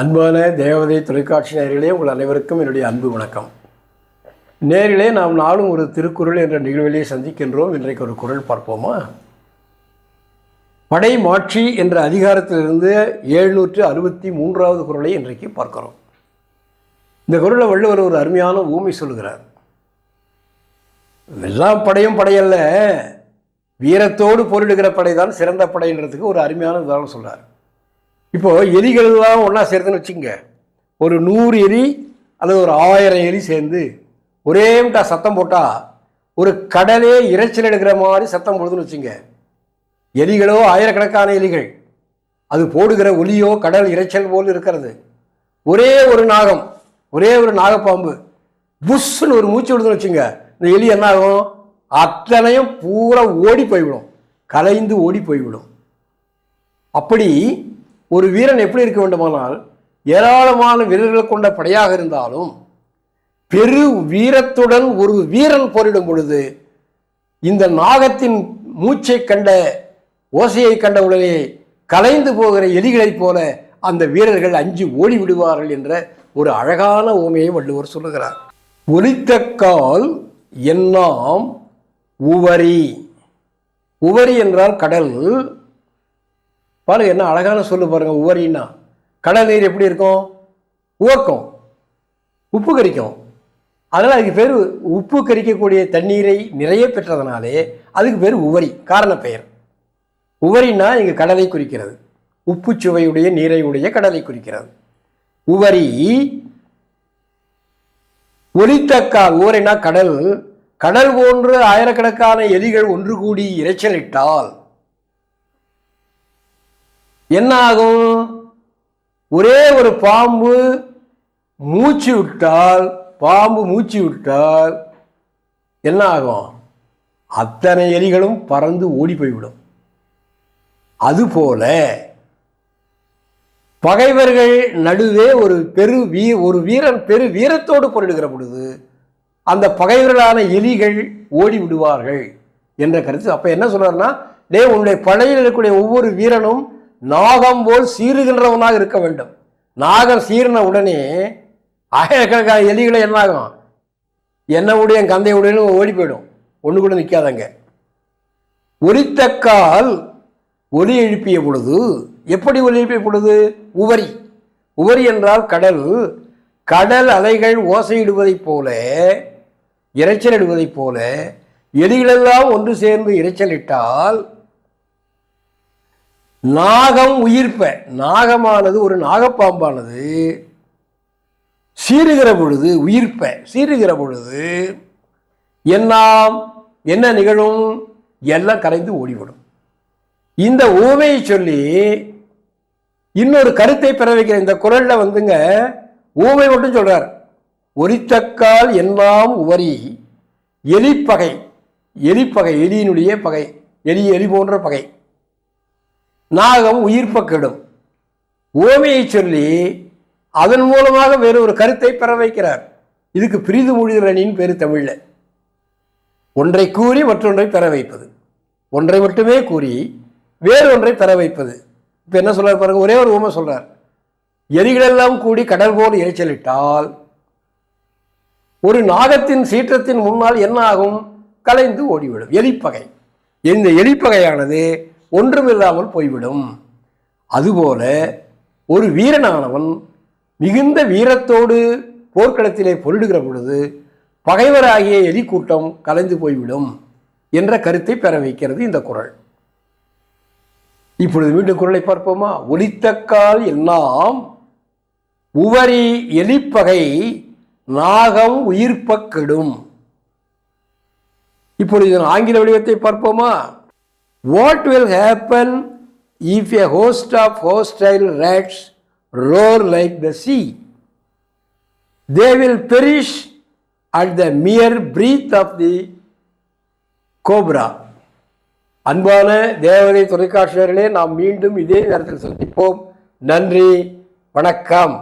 அன்பான தேவதை தொலைக்காட்சி நேரிலே உங்கள் அனைவருக்கும் என்னுடைய அன்பு வணக்கம். நேரிலே நாம் நாளும் ஒரு திருக்குறள் என்ற நிகழ்விலே சந்திக்கின்றோம். இன்றைக்கு ஒரு குறள் பார்ப்போமா? படை மாட்சி என்ற அதிகாரத்திலிருந்து எழுநூற்று அறுபத்தி மூன்றாவது குறளை இன்றைக்கு பார்க்கிறோம். இந்த குரலை வள்ளுவர் ஒரு அருமையான ஊமை சொல்கிறார் எல்லாம் படையும் படையல்ல வீரத்தோடு போரிடுகிற படை தான் சிறந்த படைன்றதுக்கு ஒரு அருமையான உதாரணம் சொல்கிறார் இப்போ எலிகள்லாம் ஒன்றா சேர்த்துன்னு வச்சுங்க ஒரு நூறு எலி அல்லது ஒரு ஆயிரம் எலி சேர்ந்து ஒரே முட்டா சத்தம் போட்டால் ஒரு கடலே இறைச்சல் எடுக்கிற மாதிரி சத்தம் போடுதுன்னு வச்சுங்க எலிகளோ ஆயிரக்கணக்கான எலிகள். அது போடுகிற ஒலியோ கடல் இரைச்சல் போல் இருக்கிறது. ஒரே ஒரு நாகம் ஒரே ஒரு நாகப்பாம்பு புஷ்ஷுன்னு ஒரு மூச்சு விடுதுன்னு வச்சுங்க இந்த எலி என்ன ஆகும் அத்தனையும் பூரா ஓடி போய்விடும். கலைந்து ஓடி போய்விடும். அப்படி ஒரு வீரன் எப்படி இருக்க வேண்டுமானால் ஏராளமான வீரர்கள் கொண்ட படையாக இருந்தாலும் பெரு வீரத்துடன் ஒரு வீரன் போரிடும் பொழுது இந்த நாகத்தின் மூச்சை கண்ட ஓசையை கண்ட உடனே கலைந்து போகிற எலிகளைப் போல அந்த வீரர்கள் அஞ்சு ஓடி விடுவார்கள் என்ற ஒரு அழகான ஓமையை வள்ளுவர் சொல்லுகிறார். ஒலித்தக்கால் எண்ணாம் உவரி. உவரி என்றால் கடல் பாருங்க என்ன அழகான சொல்லு பாருங்க உவரின்னா. கடல் நீர் எப்படி இருக்கும்? உவக்கும் உப்பு கரிக்கும் அதனால் அதுக்கு பேர் உப்பு கரிக்கக்கூடிய தண்ணீரை நிறைய பெற்றதுனாலே அதுக்கு பேர் உவரி காரண பெயர். உவரின்னா இங்கே கடலை குறிக்கிறது. உப்பு சுவையுடைய நீரை உடைய கடலை குறிக்கிறது. உவரி ஒலித்தக்கால் உவரினா கடல். கடல் போன்று ஆயிரக்கணக்கான எலிகள் ஒன்று கூடி இரைச்சலிட்டால் என்ன ஆகும் ஒரே ஒரு பாம்பு மூச்சு விட்டால் பாம்பு மூச்சு விட்டால் என்ன ஆகும் அத்தனை எலிகளும் பறந்து ஓடி போய்விடும் அதுபோல பகைவர்கள் நடுவே ஒரு பெரு வீ ஒரு வீரன் பெரு வீரத்தோடு போரிடுகிற பொழுது அந்த பகைவர்களான எலிகள் ஓடி விடுவார்கள் என்ற கருத்து. அப்போ என்ன சொல்றாருன்னா டே உன்னுடைய படையில் இருக்கக்கூடிய ஒவ்வொரு வீரனும் நாகம் போல் சீறுகின்றவனாக இருக்க வேண்டும். நாகம் சீறின உடனே ஆயிரக்கணக்கான எலிகளை என்ன ஆகும் என்ன உடைய ஓடி போயிடும். ஒன்று கூட நிற்காதங்க ஒலித்தக்கால் ஒலி எழுப்பிய பொழுது எப்படி ஒலி எழுப்பிய பொழுது? உவரி. உவரி என்றால் கடல். கடல் அலைகள் ஓசையிடுவதைப் போல இரைச்சலிடுவதைப் போல எலிகளெல்லாம் ஒன்று சேர்ந்து இரைச்சலிட்டால் நாகம் உயிர்ப்ப. நாகமானது ஒரு நாகப்பாம்பானது. சீறுகிற பொழுது உயிர்ப்ப. சீறுகிற பொழுது எல்லாம் என்ன நிகழும்? எல்லாம் கரைந்து ஓடிவிடும். இந்த ஓமையை சொல்லி இன்னொரு கருத்தை பெற வைக்கிற இந்த குரலில் வந்துங்க ஊமை மட்டும் சொல்றார். ஒரித்தக்கால் எல்லாம் உவரி எலிப்பகை. எலிப்பகை எலியினுடைய பகை. எலி எலி போன்ற பகை. நாகம் உயிர்ப்ப கெடும் ஓமையை சொல்லி அதன் மூலமாக வேறு ஒரு கருத்தை பெற வைக்கிறார். இதுக்கு பிரிது மொழிதரணின் பேர் தமிழில். ஒன்றை கூறி மற்றொன்றை பெற வைப்பது. ஒன்றை மட்டுமே கூறி வேறு ஒன்றை பெற வைப்பது. இப்போ என்ன சொல்கிறார் பாருங்க ஒரே ஒரு ஊமை சொல்கிறார் எரிகளெல்லாம் கூடி கடல் போல் இறைச்சலிட்டால் ஒரு நாகத்தின் சீற்றத்தின் முன்னால் என்ன ஆகும்? கலைந்து ஓடிவிடும். எலிப்பகை. இந்த எலிப்பகையானது ஒன்றுமில்லாமல் போய்விடும். அதுபோல ஒரு வீரனானவன் மிகுந்த வீரத்தோடு போர்க்களத்திலே பொருடுகிற பொழுது பகைவராகிய எலி கூட்டம் கலைந்து போய்விடும் என்ற கருத்தை பெற வைக்கிறது இந்த குரல். இப்பொழுது மீண்டும் குரலை பார்ப்போமா? ஒலித்தக்கால் எல்லாம் உவரி எலிப்பகை நாகம் உயிர்ப்பக்கெடும். இப்பொழுது இதன் ஆங்கில வடிவத்தை பார்ப்போமா? What will happen if a host of hostile rats roar like the sea they will perish at the mire breath of the cobra அன்பான தேவதை தொலைக்காட்சியர்களே நாம் மீண்டும் இதே நேரத்தில் சந்திப்போம். நன்றி வணக்கம்.